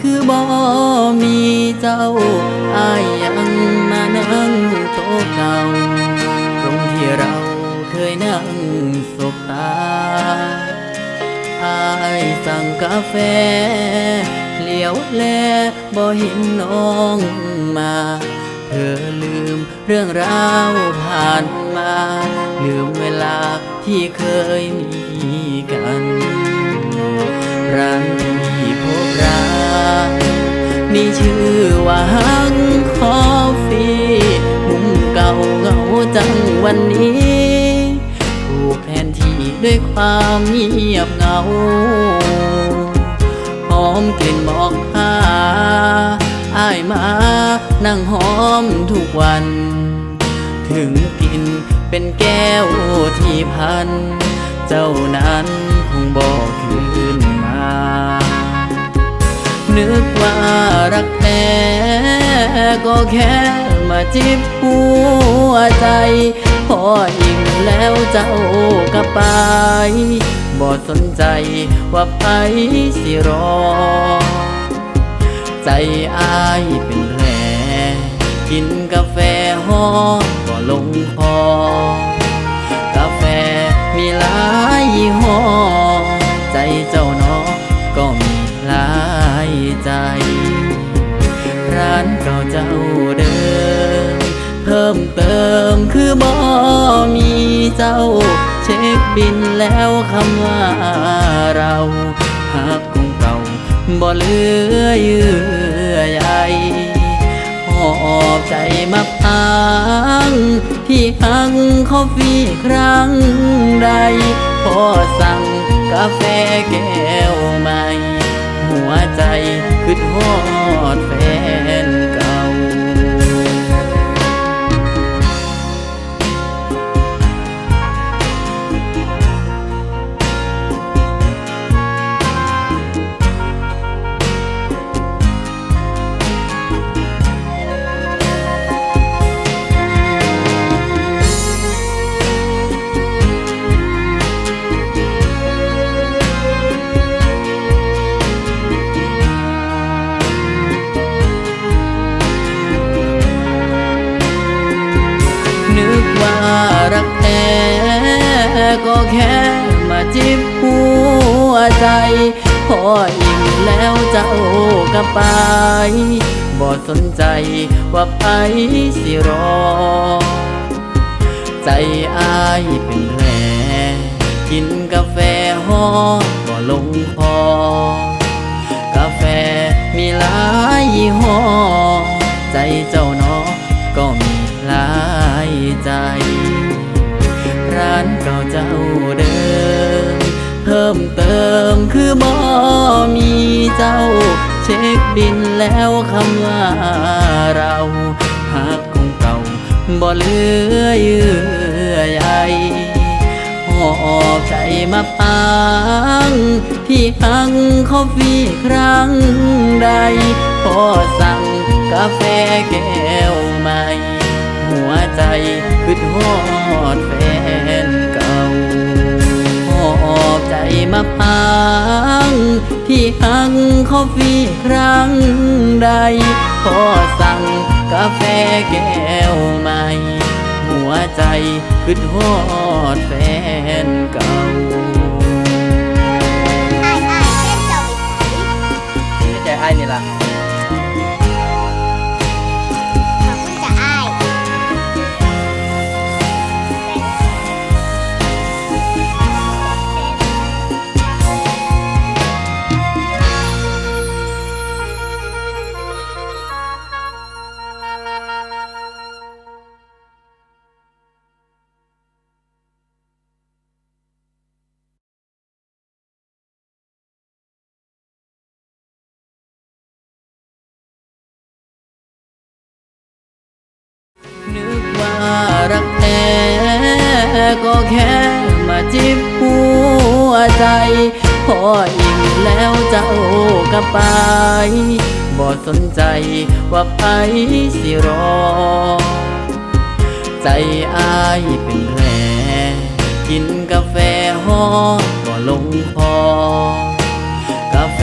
คือบ่มีเจ้าอายยังมานั่งโต๊ะเก่าตรงที่เราเคยนั่งสบตาอายสั่งกาแฟเหลียวแลบ่เห็นน้องมา เธอลืมเรื่องราวผ่านมา ลืมเวลาที่เคยมีกันร้าน วางคอฟีมุมเก่าเงาจังวันนี้ ถูกแทนที่ด้วยความเงียบเหงาหอมกลิ่นบอกหาอายมา นั่งหอมทุกวัน ถึงกินเป็นแก้วที่พัน เจ้านั้นคงบอก รักแม่ก็แค่มาจิบหัวใจ พออิ่มแล้วเจ้าก็ไปบ่สนใจว่าไปสิรอ ใจอายเป็นแผลกินกาแฟหอม ก่าเจ้าเดิม เพิ่มเติมคือบ่มีเจ้า เช็คบินแล้วคำว่าเราหักของเก่าบ่เหลือเยื่อใยหอบใจมาพังที่หังคอฟฟี่ครั้งใดพอสั่งกาแฟแก้วใหม่ หัวใจคือทอดแฟน ก็แค่มาจิบหัวใจ พออิ่มแล้วเจ้อกไปบ่สนใจว่าไปสิรอ ใจอายเป็นแผลกินกาแฟหอมก็ลง เจ้าเดิม เพิ่มเติมคือบ่มีเจ้า เช็คบินแล้วคำว่าเราหักของเก่าบ่เหลือเยื่อใยหอบใจมาปังที่หังคอฟฟี่ครั้งใดพอสั่งกาแฟแก้วใหม่ หัวใจคือทอดแฟน ปังที่หังคอฟฟี่ครั้งใดพอสั่งกาแฟแก้วใหม่ หัวใจคือทอดแฟนเก่าไอ้ไอ้เส้นเจ้าไปใส่ใจไอ้นี่ล่ะ รักแท้ก็แค่มาจิบหัวใจ พออิ่มแล้วเจ้าก็ไปบ่สนใจว่าไปสิรอ ใจอายเป็นแผลกินกาแฟหอมก็ลงคอกาแฟ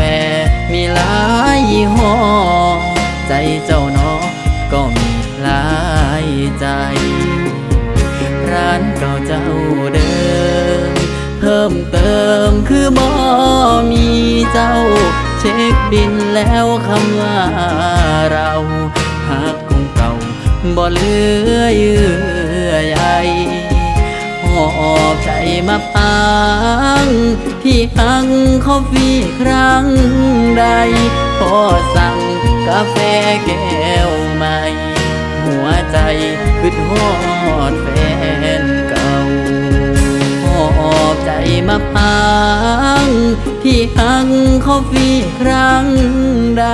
มีหลายยี่ห้อ กินแล้วคำว่าเราหากคงเก่าบ่เหลือเยื่อใยหอบใจมาปังที่หังคอฟฟี่ครั้งใดพอสั่งกาแฟแก้วใหม่ หัวใจคืดฮอดแฟน มาพังที่หังคอฟฟี่ครั้งใด